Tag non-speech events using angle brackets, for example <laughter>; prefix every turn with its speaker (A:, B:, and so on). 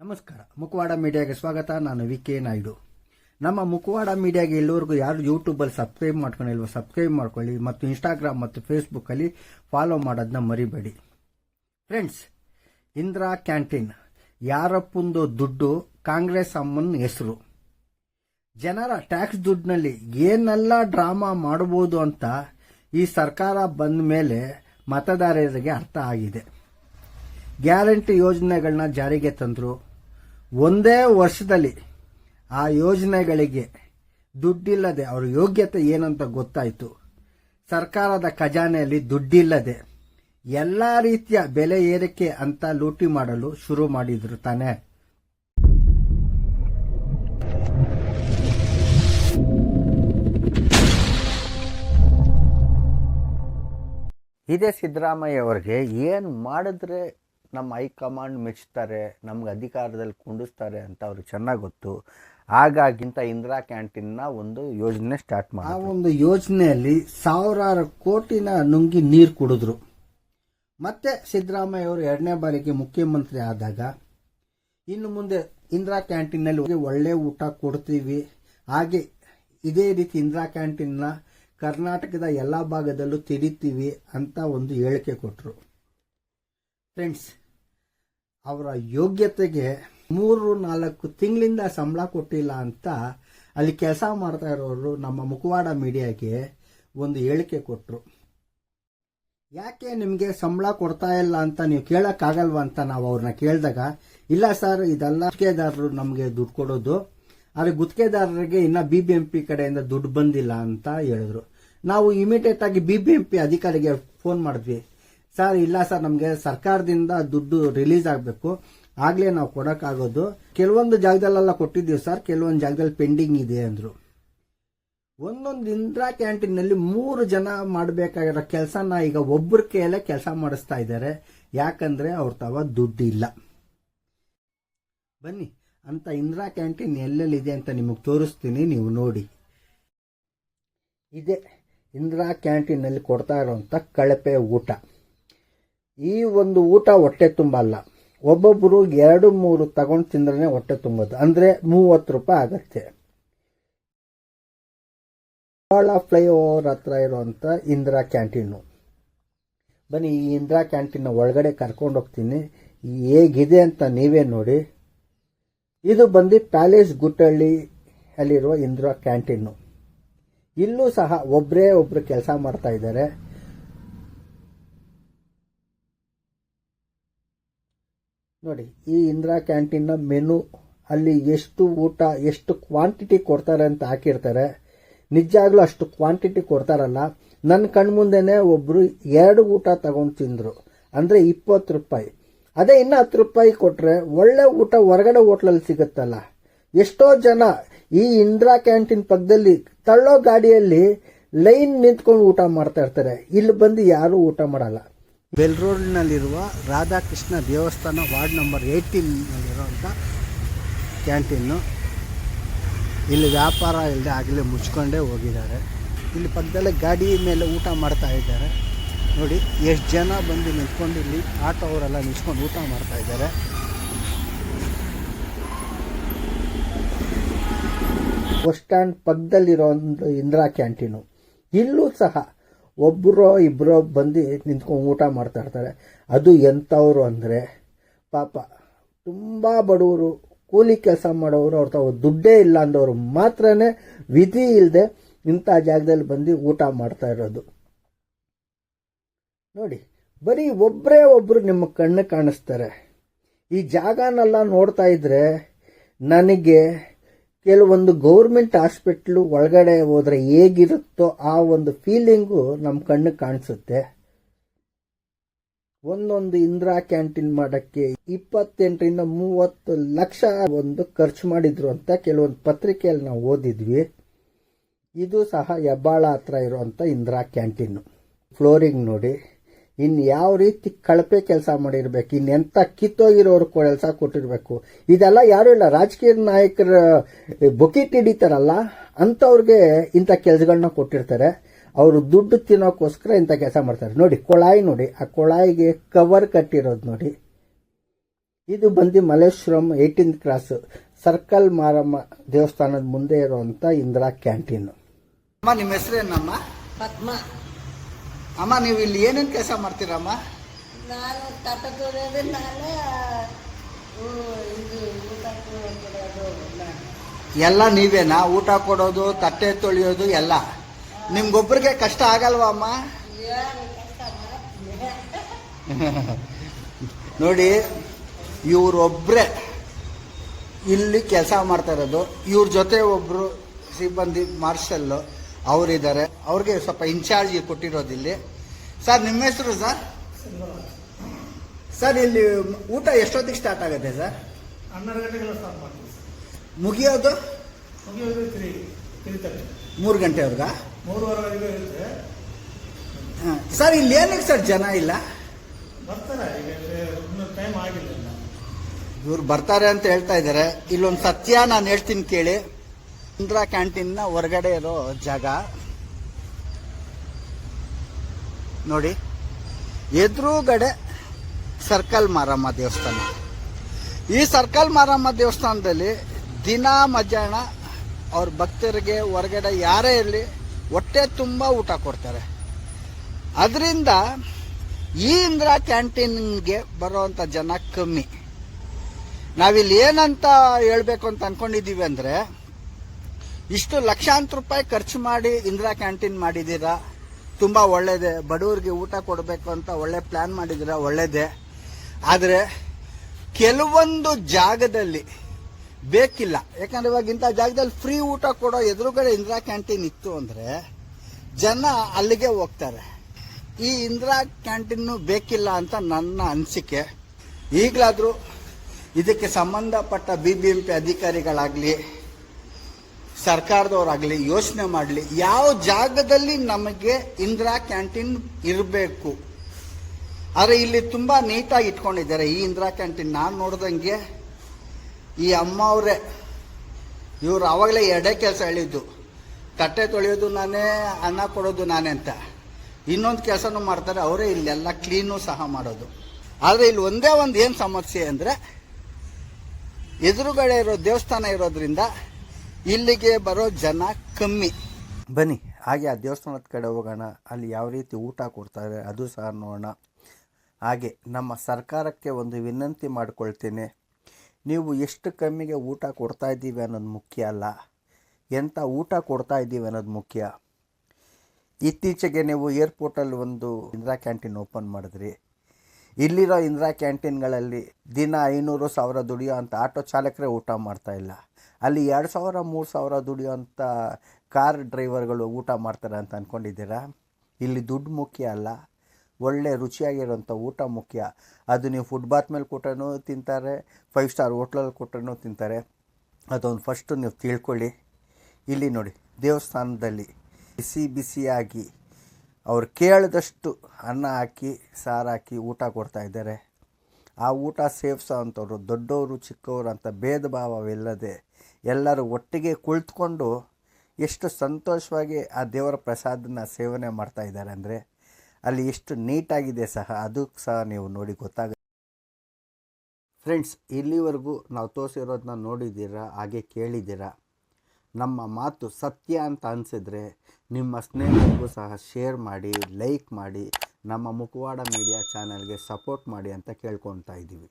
A: ನಮಸ್ಕಾರ. ಮುಖವಾಡ ಮೀಡಿಯಾಗೆ ಸ್ವಾಗತ. ನಾನು ವಿ ಕೆ ನಾಯ್ಡು. ನಮ್ಮ ಮುಖವಾಡ ಮೀಡಿಯಾಗೆ ಎಲ್ಲರಿಗೂ ಯಾರು ಯೂಟ್ಯೂಬಲ್ಲಿ ಸಬ್ಸ್ಕ್ರೈಬ್ ಮಾಡ್ಕೊಂಡಿಲ್ವೋ ಸಬ್ಸ್ಕ್ರೈಬ್ ಮಾಡ್ಕೊಳ್ಳಿ ಮತ್ತು ಇನ್ಸ್ಟಾಗ್ರಾಮ್ ಮತ್ತು ಫೇಸ್ಬುಕ್ಕಲ್ಲಿ ಫಾಲೋ ಮಾಡೋದನ್ನ ಮರಿಬೇಡಿ. Friends, Indira canteen. ಯಾರಪ್ಪಂದು ದುಡ್ಡು ಕಾಂಗ್ರೆಸ್ ಅಮ್ಮನ ಹೆಸರು. ಜನರ ಟ್ಯಾಕ್ಸ್ ದುಡ್ಡಿನಲ್ಲಿ ಏನೆಲ್ಲ ಡ್ರಾಮಾ ಮಾಡಬಹುದು ಅಂತ ಈ ಸರ್ಕಾರ ಬಂದ ಮೇಲೆ ಮತದಾರರಿಗೆ ಅರ್ಥ ಆಗಿದೆ. ಗ್ಯಾರಂಟಿ ಯೋಜನೆಗಳನ್ನ ಜಾರಿಗೆ ತಂದರು. ಒಂದೇ ವರ್ಷದಲ್ಲಿ ಆ ಯೋಜನೆಗಳಿಗೆ ದುಡ್ಡಿಲ್ಲದೆ ಅವರ ಯೋಗ್ಯತೆ ಏನಂತ ಗೊತ್ತಾಯಿತು. ಸರ್ಕಾರದ ಖಜಾನೆಯಲ್ಲಿ ದುಡ್ಡಿಲ್ಲದೆ ಎಲ್ಲ ರೀತಿಯ ಬೆಲೆ ಏರಿಕೆ ಅಂತ ಲೂಟಿ ಮಾಡಲು ಶುರು ಮಾಡಿದ್ರು ತಾನೆ. ಇದೇ ಸಿದ್ದರಾಮಯ್ಯ ಅವರಿಗೆ ಏನು ಮಾಡಿದ್ರೆ ನಮ್ಮ ಹೈಕಮಾಂಡ್ ಮೆಚ್ತಾರೆ ನಮ್ಗೆ ಅಧಿಕಾರದಲ್ಲಿ ಕುಂಡಿಸ್ತಾರೆ ಅಂತ ಅವ್ರಿಗೆ ಚೆನ್ನಾಗಿ ಗೊತ್ತು. ಹಾಗಾಗಿಂತ ಇಂದಿರಾ ಕ್ಯಾಂಟೀನ್ನ ಒಂದು ಯೋಜನೆ ಸ್ಟಾರ್ಟ್ ಮಾಡಿ ಆ ಒಂದು ಯೋಜನೆಯಲ್ಲಿ ಸಾವಿರಾರು ಕೋಟಿನ ನುಂಗಿ ನೀರು ಕುಡಿದ್ರು. ಮತ್ತೆ ಸಿದ್ದರಾಮಯ್ಯ ಅವರು ಎರಡನೇ ಬಾರಿಗೆ ಮುಖ್ಯಮಂತ್ರಿ ಆದಾಗ ಇನ್ನು ಮುಂದೆ ಇಂದಿರಾ ಕ್ಯಾಂಟೀನಲ್ಲಿ ಒಳ್ಳೆ ಊಟ ಕೊಡ್ತೀವಿ. ಹಾಗೆ ಇದೇ ರೀತಿ ಇಂದಿರಾ ಕ್ಯಾಂಟೀನ್ನ ಕರ್ನಾಟಕದ ಎಲ್ಲ ಭಾಗದಲ್ಲೂ ತೆರಿತೀವಿ ಅಂತ ಒಂದು ಹೇಳಿಕೆ ಕೊಟ್ಟರು ಫ್ರೆಂಡ್ಸ್ ಅವರ ಯೋಗ್ಯತೆಗೆ ಮೂರು, ನಾಲ್ಕು ತಿಂಗಳಿಂದ ಸಂಬಳ ಕೊಟ್ಟಿಲ್ಲ ಅಂತ ಅಲ್ಲಿ ಕೆಲಸ ಮಾಡ್ತಾ ಇರೋರು ನಮ್ಮ ಮುಖವಾಡ ಮೀಡಿಯಾಗೆ ಒಂದು ಹೇಳಿಕೆ ಕೊಟ್ಟರು ಯಾಕೆ ನಿಮಗೆ ಸಂಬಳ ಕೊಡ್ತಾ ಇಲ್ಲ ಅಂತ ನೀವು ಕೇಳೋಕ್ಕಾಗಲ್ವ ಅಂತ ನಾವು ಅವ್ರನ್ನ ಕೇಳಿದಾಗ, ಇಲ್ಲ ಸರ್, ಇದೆಲ್ಲ ಗುತ್ತಿಗೆದಾರರು ನಮಗೆ ದುಡ್ಡು ಕೊಡೋದು, ಆದರೆ ಗುತ್ತಿಗೆದಾರರಿಗೆ ಇನ್ನ ಬಿ ಬಿ ಎಂ ಪಿ ಕಡೆಯಿಂದ ದುಡ್ಡು ಬಂದಿಲ್ಲ ಅಂತ ಹೇಳಿದ್ರು. ನಾವು ಇಮಿಡಿಯೇಟ್ ಆಗಿ ಬಿ ಬಿ ಎಂ ಪಿ ಅಧಿಕಾರಿಗೆ ಫೋನ್ ಮಾಡಿದ್ವಿ. ಸರ್, ಇಲ್ಲ ಸರ್, ನಮಗೆ ಸರ್ಕಾರದಿಂದ ದುಡ್ಡು ರಿಲೀಸ್ ಆಗಬೇಕು. ಆಗ್ಲೇ ನಾವು ಕೊಡೋಕ್ಕಾಗೋದು. ಕೆಲವೊಂದು ಜಾಗದಲ್ಲೆಲ್ಲ ಕೊಟ್ಟಿದ್ದೀವಿ ಸರ್, ಕೆಲವೊಂದು ಜಾಗದಲ್ಲಿ ಪೆಂಡಿಂಗ್ ಇದೆ ಅಂದ್ರು. ಒಂದೊಂದು ಇಂದಿರಾ ಕ್ಯಾಂಟೀನ್ನಲ್ಲಿ ಮೂರು ಜನ ಮಾಡಬೇಕಾಗಿರೋ ಕೆಲಸನ ಈಗ ಒಬ್ಬರ ಕೈಯಲ್ಲೇ ಕೆಲಸ ಮಾಡಿಸ್ತಾ ಇದ್ದಾರೆ. ಯಾಕಂದ್ರೆ ಅವ್ರ ತವ ದುಡ್ಡಿಲ್ಲ. ಬನ್ನಿ, ಅಂತ ಇಂದಿರಾ ಕ್ಯಾಂಟೀನ್ ಎಲ್ಲೆಲ್ಲಿದೆ ಅಂತ ನಿಮಗೆ ತೋರಿಸ್ತೀನಿ, ನೀವು ನೋಡಿ. ಇದೆ, ಇಂದಿರಾ ಕ್ಯಾಂಟೀನಲ್ಲಿ ಕೊಡ್ತಾ ಇರೋಂಥ ಕಳಪೆ ಊಟ. ಈ ಒಂದು ಊಟ ಹೊಟ್ಟೆ ತುಂಬಲ್ಲ ಒಬ್ಬೊಬ್ಬರು ಎರಡು, ಮೂರು ತಗೊಂಡು ತಿಂದ್ರೆ ಹೊಟ್ಟೆ ತುಂಬೋದು. ಅಂದರೆ ಮೂವತ್ತು ರೂಪಾಯಿ ಆಗತ್ತೆ. ಬಾಳ ಫ್ಲೈಓವರ್ ಹತ್ರ ಇರುವಂತ ಇಂದಿರಾ ಕ್ಯಾಂಟೀನು. ಬನ್ನಿ, ಈ ಇಂದಿರಾ ಕ್ಯಾಂಟೀನ್ ಒಳಗಡೆ ಕರ್ಕೊಂಡು ಹೋಗ್ತೀನಿ. ಹೇಗಿದೆ ಅಂತ ನೀವೇ ನೋಡಿ. ಇದು ಬಂದು ಪ್ಯಾಲೇಸ್ ಗುಟ್ಟಳ್ಳಿ ಅಲ್ಲಿರುವ ಇಂದಿರಾ ಕ್ಯಾಂಟೀನು. ಇಲ್ಲೂ ಸಹ ಒಬ್ಬರೇ ಒಬ್ರು ಕೆಲಸ ಮಾಡ್ತಾ ಇದ್ದಾರೆ. ನೋಡಿ, ಈ ಇಂದಿರಾ ಕ್ಯಾಂಟೀನ್ನ ಮೆನು ಅಲ್ಲಿ ಎಷ್ಟು ಊಟ, ಎಷ್ಟು ಕ್ವಾಂಟಿಟಿ ಕೊಡ್ತಾರೆ ಅಂತ ಹಾಕಿರ್ತಾರೆ. ನಿಜಾಗ್ಲೂ ಅಷ್ಟು ಕ್ವಾಂಟಿಟಿ ಕೊಡ್ತಾರಲ್ಲ. ನನ್ನ ಕಣ್ಮುಂದೆನೆ ಒಬ್ರು ಎರಡು ಊಟ ತಗೊಂಡು ತಿಂದ್ರು. ಅಂದ್ರೆ ಇಪ್ಪತ್ತು ರೂಪಾಯಿ. ಅದೇ ಇನ್ನು ಹತ್ತು ರೂಪಾಯಿ ಕೊಟ್ರೆ ಒಳ್ಳೆ ಊಟ ಹೊರಗಡೆ ಹೋಟ್ಲಲ್ಲಿ ಸಿಗುತ್ತಲ್ಲ. ಎಷ್ಟೋ ಜನ ಈ ಇಂದಿರಾ ಕ್ಯಾಂಟೀನ್ ಪಕ್ಕದಲ್ಲಿ ತಳ್ಳೋ ಗಾಡಿಯಲ್ಲಿ ಲೈನ್ ನಿಂತ್ಕೊಂಡು ಊಟ ಮಾಡ್ತಾ ಇರ್ತಾರೆ. ಇಲ್ಲಿ ಬಂದು ಯಾರು ಊಟ ಮಾಡಲ್ಲ. ಬೆಲ್ ರೋಡ್ನಲ್ಲಿರುವ ರಾಧಾಕೃಷ್ಣ ದೇವಸ್ಥಾನ ವಾರ್ಡ್ ನಂಬರ್ ಏಯ್ಟೀನಲ್ಲಿರುವಂಥ ಕ್ಯಾಂಟೀನು ಇಲ್ಲಿ ವ್ಯಾಪಾರ ಇಲ್ಲದೆ ಆಗಲೇ ಮುಚ್ಕೊಂಡೇ ಹೋಗಿದ್ದಾರೆ. ಇಲ್ಲಿ ಪಕ್ಕದಲ್ಲೇ ಗಾಡಿ ಮೇಲೆ ಊಟ ಮಾಡ್ತಾ ಇದ್ದಾರೆ. ನೋಡಿ, ಎಷ್ಟು ಜನ ಬಂದು ನಿಂತ್ಕೊಂಡು ಇಲ್ಲಿ ಆಟೋ ಅವರೆಲ್ಲ ನಿಂತ್ಕೊಂಡು ಊಟ ಮಾಡ್ತಾ ಇದ್ದಾರೆ. ಬಸ್ ಸ್ಟ್ಯಾಂಡ್ ಪಕ್ಕದಲ್ಲಿರೋ ಒಂದು ಇಂದಿರಾ ಕ್ಯಾಂಟೀನು. ಇಲ್ಲೂ ಸಹ ಒಬ್ಬರೋ ಇಬ್ಬರೋ ಬಂದು ನಿಂತ್ಕೊಂಡು ಊಟ ಮಾಡ್ತಾ ಇರ್ತಾರೆ. ಅದು ಎಂಥವ್ರು ಅಂದರೆ ಪಾಪ ತುಂಬ ಬಡವರು, ಕೂಲಿ ಕೆಲಸ ಮಾಡೋರು, ಅವ್ರ ತಾವು ದುಡ್ಡೇ ಇಲ್ಲ ಅಂದವರು ಮಾತ್ರನೇ ವಿಧಿ ಇಲ್ಲದೆ ಇಂಥ ಜಾಗದಲ್ಲಿ ಬಂದು ಊಟ ಮಾಡ್ತಾ ಇರೋದು. ನೋಡಿ, ಬರೀ ಒಬ್ಬರೇ ಒಬ್ಬರು ನಿಮ್ಮ ಕಣ್ಣು ಕಾಣಿಸ್ತಾರೆ. ಈ ಜಾಗನೆಲ್ಲ ನೋಡ್ತಾ ಇದ್ರೆ ನನಗೆ ಕೆಲವೊಂದು ಗೌರ್ಮೆಂಟ್ ಹಾಸ್ಪಿಟ್ಲು ಒಳಗಡೆ ಹೋದ್ರೆ ಹೇಗಿರುತ್ತೋ ಆ ಒಂದು ಫೀಲಿಂಗು ನಮ್ಮ ಕಣ್ಣು ಕಾಣಿಸುತ್ತೆ. ಒಂದೊಂದು ಇಂದಿರಾ ಕ್ಯಾಂಟೀನ್ ಮಾಡಕ್ಕೆ ಇಪ್ಪತ್ತೆಂಟರಿಂದ ಮೂವತ್ತು ಲಕ್ಷ ಒಂದು ಖರ್ಚು ಮಾಡಿದ್ರು ಅಂತ ಕೆಲವೊಂದು ಪತ್ರಿಕೆಯಲ್ಲಿ ನಾವು ಓದಿದ್ವಿ. ಇದು ಸಹ ಹೆಬ್ಬಾಳ ಹತ್ರ ಇರುವಂತ ಇಂದಿರಾ ಕ್ಯಾಂಟೀನು. ಫ್ಲೋರಿಂಗ್ ನೋಡಿ. ಇನ್ನು ಯಾವ ರೀತಿ ಕಳಪೆ ಕೆಲಸ ಮಾಡಿರ್ಬೇಕು ಇನ್ನೆಂತ ಕಿತ್ತೋಗಿರೋರು ಕೆಲಸ ಕೊಟ್ಟಿರ್ಬೇಕು. ಇದೆಲ್ಲ ಯಾರು ಇಲ್ಲ. ರಾಜಕೀಯ ನಾಯಕರ ಬೊಕಿಟ್ ಹಿಡಿತಾರಲ್ಲ ಅಂಥವ್ರಿಗೆ ಇಂಥ ಕೆಲಸಗಳನ್ನ ಕೊಟ್ಟಿರ್ತಾರೆ. ಅವರು ದುಡ್ಡು ತಿನ್ನೋಕ್ಕೋಸ್ಕರ ಇಂಥ ಕೆಲಸ ಮಾಡ್ತಾರೆ. ನೋಡಿ ಕೊಳಾಯಿ ನೋಡಿ. ಆ ಕೊಳಾಯಿಗೆ ಕವರ್ ಕಟ್ಟಿರೋದು ನೋಡಿ. ಇದು ಬಂದು Malleshwaram eighteen cross circle Maramma ದೇವಸ್ಥಾನದ ಮುಂದೆ ಇರುವಂತ ಇಂದಿರಾ ಕ್ಯಾಂಟೀನ್. ಅಮ್ಮ ನಿಮ್ಮ ಹೆಸರೇನಮ್ಮ?
B: ಪದ್ಮ.
A: ಅಮ್ಮ ನೀವು ಇಲ್ಲಿ ಏನೇನು ಕೆಲಸ ಮಾಡ್ತೀರಮ್ಮ
B: ನಾನು ತಟ ತೊಳೆಯೋದು ನಾನೇ ಇದು ಊಟ ಕೊಡೋದು ನಾನು.
A: ಎಲ್ಲ ನೀವೇನಾ? ಊಟ ಕೊಡೋದು ತಟ್ಟೆ ತೊಳೆಯೋದು ಎಲ್ಲ. ನಿಮ್ಗೊಬ್ರಿಗೆ ಕಷ್ಟ ಆಗಲ್ವಾ ಅಮ್ಮ?
B: ಏನು ಕಷ್ಟ ಮಾಡ್ತೀನಿ <laughs>
A: ನೋಡಿ ಇವರೊಬ್ಬರೇ ಇಲ್ಲಿ ಕೆಲಸ ಮಾಡ್ತಾ ಇರೋದು. ಇವ್ರ ಜೊತೆ ಒಬ್ಬರು ಸಿಬ್ಬಂದಿ ಮಾರ್ಷಲ್ಲು. ಅವರಿದ್ದಾರೆ. ಅವ್ರಿಗೆ ಸ್ವಲ್ಪ ಇನ್ಚಾರ್ಜ್ ಕೊಟ್ಟಿರೋದು ಇಲ್ಲಿ. ಸರ್ ನಿಮ್ಮ ಹೆಸರು ಸರ್? ಸರ್ ಇಲ್ಲಿ ಊಟ ಎಷ್ಟೊತ್ತಿಗೆ ಸ್ಟಾರ್ಟ್ ಆಗುತ್ತೆ ಸರ್?
C: ಹನ್ನೆರಡು ಗಂಟೆಗೆಲ್ಲ ಸ್ಟಾರ್ಟ್ ಮಾಡ್ತೀವಿ
A: ಮುಗಿಯೋದು?
C: ಮುಗಿಯೋದು ತ್ರೀ ತ್ರೀ ತರ್ಟಿ
A: ಮೂರು ಗಂಟೆವರೆಗ?
C: ಇರುತ್ತೆ.
A: ಸರ್ ಇಲ್ಲಿ ಏನಕ್ಕೆ ಸರ್ ಜನ ಇಲ್ಲ?
C: ಬರ್ತಾರೆ ಈಗ ಇನ್ನೂ ಟೈಮ್ ಆಗಿಲ್ಲ.
A: ಇವ್ರು ಬರ್ತಾರೆ ಅಂತ ಹೇಳ್ತಾ ಇದ್ದಾರೆ. ಇಲ್ಲೊಂದು ಸತ್ಯ ನಾನು ಹೇಳ್ತೀನಿ ಕೇಳಿ. ಇಂದಿರಾ ಕ್ಯಾಂಟೀನ್ನ ಹೊರಗಡೆ ಇರೋ ಜಾಗ. ನೋಡಿ, ಎದುರುಗಡೆ ಸರ್ಕಲ್ ಮಾರಮ್ಮ ದೇವಸ್ಥಾನ. ಈ ಸರ್ಕಲ್ ಮಾರಮ್ಮ ದೇವಸ್ಥಾನದಲ್ಲಿ ದಿನ ಮಧ್ಯಾಹ್ನ ಅವ್ರ ಭಕ್ತರಿಗೆ ಹೊರಗಡೆ ಯಾರೇ ಇರಲಿ, ಹೊಟ್ಟೆ ತುಂಬ ಊಟ ಕೊಡ್ತಾರೆ. ಅದರಿಂದ ಈ ಇಂದಿರಾ ಕ್ಯಾಂಟೀನ್ಗೆ ಬರೋವಂಥ ಜನ ಕಮ್ಮಿ. ನಾವಿಲ್ಲಿ ಏನಂತ ಹೇಳಬೇಕು ಅಂತ ಅಂದ್ಕೊಂಡಿದ್ದೀವಿ ಅಂದ್ರೆ ಇಷ್ಟು ಲಕ್ಷಾಂತರ ರೂಪಾಯಿ ಖರ್ಚು ಮಾಡಿ ಇಂದಿರಾ ಕ್ಯಾಂಟೀನ್ ಮಾಡಿದ್ದೀರಾ? ತುಂಬಾ ಒಳ್ಳೇದೆ. ಬಡವರಿಗೆ ಊಟ ಕೊಡಬೇಕು ಅಂತ ಒಳ್ಳೆ ಪ್ಲಾನ್ ಮಾಡಿದ್ದೀರಾ? ಒಳ್ಳೇದೆ. ಆದರೆ ಕೆಲವೊಂದು ಜಾಗದಲ್ಲಿ ಬೇಕಿಲ್ಲ. ಯಾಕಂದ್ರೆ ಇವಾಗ ಇಂಥ ಜಾಗದಲ್ಲಿ ಫ್ರೀ ಊಟ ಕೊಡೋ ಎದುರುಗಡೆ ಇಂದಿರಾ ಕ್ಯಾಂಟೀನ್ ಇತ್ತು ಅಂದರೆ ಜನ ಅಲ್ಲಿಗೆ ಹೋಗ್ತಾರೆ. ಈ ಇಂದಿರಾ ಕ್ಯಾಂಟೀನು ಬೇಕಿಲ್ಲ ಅಂತ ನನ್ನ ಅನಿಸಿಕೆ. ಈಗಲಾದರೂ ಇದಕ್ಕೆ ಸಂಬಂಧಪಟ್ಟ ಬಿ ಬಿ ಎಂ ಪಿ ಅಧಿಕಾರಿಗಳಾಗಲಿ ಸರ್ಕಾರದವರಾಗಲಿ, ಯೋಚನೆ ಮಾಡಲಿ, ಯಾವ ಜಾಗದಲ್ಲಿ ನಮಗೆ ಇಂದಿರಾ ಕ್ಯಾಂಟೀನ್ ಇರಬೇಕು. ಆದರೆ ಇಲ್ಲಿ ತುಂಬ ನೀಟಾಗಿ ಇಟ್ಕೊಂಡಿದ್ದಾರೆ ಈ ಇಂದಿರಾ ಕ್ಯಾಂಟೀನ್. ನಾನು ನೋಡ್ದಂಗೆ ಈ ಅಮ್ಮ ಅವರೇ, ಇವರು ಆವಾಗಲೇ ಎರಡೇ ಕೆಲಸ ಹೇಳಿದ್ದು. ತಟ್ಟೆ ತೊಳೆಯೋದು ನಾನೇ, ಅನ್ನ ಕೊಡೋದು ನಾನೇ ಅಂತ. ಇನ್ನೊಂದು ಕೆಲಸನೂ ಮಾಡ್ತಾರೆ, ಅವರೇ ಇಲ್ಲೆಲ್ಲ ಕ್ಲೀನು ಸಹ ಮಾಡೋದು. ಆದರೆ ಇಲ್ಲಿ ಒಂದೇ ಒಂದು ಏನು ಸಮಸ್ಯೆ ಅಂದರೆ, ಎದುರುಗಡೆ ಇರೋ ದೇವಸ್ಥಾನ ಇರೋದ್ರಿಂದ ಇಲ್ಲಿಗೆ ಬರೋ ಜನ ಕಮ್ಮಿ. ಬನ್ನಿ, ಹಾಗೆ ಆ ದೇವಸ್ಥಾನದ ಕಡೆ ಹೋಗೋಣ, ಅಲ್ಲಿ ಯಾವ ರೀತಿ ಊಟ ಕೊಡ್ತಾರೆ ಅದು ಸಹ ನೋಡೋಣ. ಹಾಗೆ, ನಮ್ಮ ಸರ್ಕಾರಕ್ಕೆ ಒಂದು ವಿನಂತಿ ಮಾಡ್ಕೊಳ್ತೇನೆ. ನೀವು ಎಷ್ಟು ಕಮ್ಮಿಗೆ ಊಟ ಕೊಡ್ತಾ ಇದ್ದೀವಿ ಅನ್ನೋದು ಮುಖ್ಯ ಅಲ್ಲ. ಎಂಥ ಊಟ ಕೊಡ್ತಾ ಇದ್ದೀವಿ ಅನ್ನೋದು ಮುಖ್ಯ. ಇತ್ತೀಚೆಗೆ ನೀವು ಏರ್ಪೋರ್ಟಲ್ಲಿ ಒಂದು ಇಂದಿರಾ ಕ್ಯಾಂಟೀನ್ ಓಪನ್ ಮಾಡಿದ್ರಿ. ಇಲ್ಲಿರೋ ಇಂದಿರಾ ಕ್ಯಾಂಟೀನ್ಗಳಲ್ಲಿ ದಿನ ಐನೂರು ಸಾವಿರ ದುಡಿಯೋ ಅಂತ ಆಟೋ ಚಾಲಕರೇ ಊಟ ಮಾಡ್ತಾ ಇಲ್ಲ. ಅಲ್ಲಿ ಎರಡು ಸಾವಿರ, ಮೂರು ಸಾವಿರ ದುಡಿಯುವಂಥ ಕಾರ್ ಡ್ರೈವರ್ಗಳು ಊಟ ಮಾಡ್ತಾರೆ ಅಂತ ಅಂದ್ಕೊಂಡಿದ್ದೀರಾ ಇಲ್ಲಿ ದುಡ್ಡು ಮುಖ್ಯ ಅಲ್ಲ. ಒಳ್ಳೆ ರುಚಿಯಾಗಿರೋಂಥ ಊಟ ಮುಖ್ಯ. ಅದು ನೀವು ಫುಡ್ ಬಾತ್ ಮೇಲೆ ಕೊಟ್ಟನೂ ತಿಂತಾರೆ ಫೈವ್ ಸ್ಟಾರ್ ಹೋಟ್ಲಲ್ಲಿ ಕೊಟ್ಟನೂ ತಿಂತಾರೆ. ಅದೊಂದು ಫಸ್ಟು ನೀವು ತಿಳ್ಕೊಳ್ಳಿ. ಇಲ್ಲಿ ನೋಡಿ, ದೇವಸ್ಥಾನದಲ್ಲಿ ಬಿಸಿ ಬಿಸಿಯಾಗಿ ಅವ್ರು ಕೇಳಿದಷ್ಟು ಅನ್ನ ಹಾಕಿ, ಸಾರು ಹಾಕಿ ಊಟ ಕೊಡ್ತಾ ಇದ್ದಾರೆ. ಆ ಊಟ ಸೇವಿಸೋ ಅಂಥವ್ರು ದೊಡ್ಡವರು, ಚಿಕ್ಕವರು ಅಂತ ಭೇದ ಭಾವವಿಲ್ಲದೆ ಎಲ್ಲರೂ ಒಟ್ಟಿಗೆ ಕುಳಿತುಕೊಂಡು ಎಷ್ಟು ಸಂತೋಷವಾಗಿ ಆ ದೇವರ ಪ್ರಸಾದನ ಸೇವನೆ ಮಾಡ್ತಾ ಇದ್ದಾರೆ ಅಂದರೆ ಅಲ್ಲಿ ಎಷ್ಟು ನೀಟಾಗಿದೆ ಸಹ, ಅದು ಸಹ ನೀವು ನೋಡಿ ಗೊತ್ತಾಗ ಫ್ರೆಂಡ್ಸ್ ಇಲ್ಲಿವರೆಗೂ ನಾವು ತೋರಿಸಿರೋದನ್ನ ನೋಡಿದ್ದೀರಾ, ಹಾಗೆ ಕೇಳಿದ್ದೀರಾ? ನಮ್ಮ ಮಾತು ಸತ್ಯ ಅಂತ ಅನಿಸಿದ್ರೆ ನಿಮ್ಮ ಸ್ನೇಹಿತರಿಗೂ ಸಹ ಶೇರ್ ಮಾಡಿ ಲೈಕ್ ಮಾಡಿ, ನಮ್ಮ ಮುಖವಾಡ ಮೀಡಿಯಾ ಚಾನಲ್ಗೆ ಸಪೋರ್ಟ್ ಮಾಡಿ ಅಂತ ಕೇಳ್ಕೊತಾ ಇದ್ದೀವಿ.